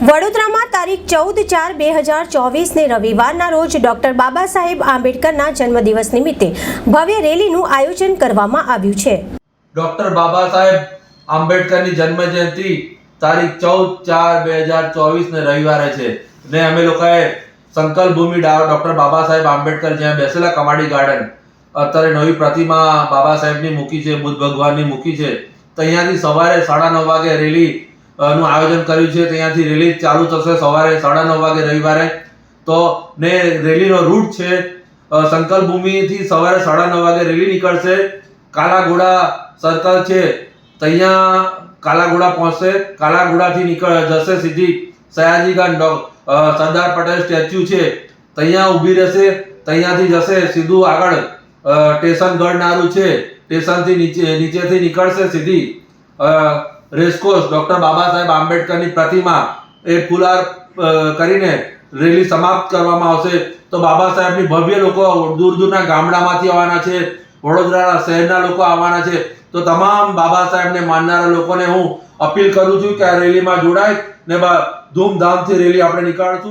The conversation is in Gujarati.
વડોદરામાં તારીખ ચૌદ ચાર બે હજાર ચોવીસને રવિવારના રોજ ડોક્ટર બાબા સાહેબ આંબેડકરના જન્મદિવસ નિમિત્તે ભવ્ય રેલીનું આયોજન કરવામાં આવ્યું છે. ડોક્ટર બાબા સાહેબ આંબેડકરની જન્મ જયંતિ તારીખ ચૌદ ચાર બે હજાર ચોવીસને રવિવારે છે. ને અમે લોકોએ સંકલ્પ ભૂમિ ડોક્ટર બાબા સાહેબ આંબેડકર જ્યાં બેસેલા કમાડી ગાર્ડન, અત્યારે નવી પ્રતિમા બાબા સાહેબની મૂકી છે, બુદ્ધ ભગવાનની મૂકી છે. તો અહીંયાથી સવારે સાડા નવ વાગે રેલી નું આયોજન કર્યું છે. ત્યાંથી રેલી ચાલુ થશે સવારે સાડા નવ વાગે રવિવારે. તો ને રેલીનો રૂટ છે. સંકલ્પ ભૂમિથી સવારે સાડા નવ વાગે રેલી નીકળશે. કાલાઘોડા સર્કલ છે. ત્યાં કાલાઘોડા પહોંચશે. કાલાઘોડાથી નીકળ, જશે સીધી સયાજીગંજ સરદાર પટેલ સ્ટેચ્યુ છે. ત્યાં ઊભી રહેશે. ત્યાંથી જશે સીધું આગળ સ્ટેશન ગઢનારું છે. સ્ટેશનથી નીચે, નીચેથી નીકળશે સીધી. રેસકોર્સ ડોક્ટર બાબા સાહેબ આંબેડકરની પ્રતિમા એ ફુલાર કરીને રેલી સમાપ્ત કરવામાં આવશે. તો બાબા સાહેબની ભવ્ય લોકો દૂર દૂરના ગામડામાંથી આવવાના છે વડોદરા શહેરના લોકો આવવાના છે. તો તમામ બાબા સાહેબને માનનારા લોકોને હું અપીલ કરું છું કે આ રેલીમાં જોડાય ને ધૂમધામથી રેલી આપણે નીકાળશું.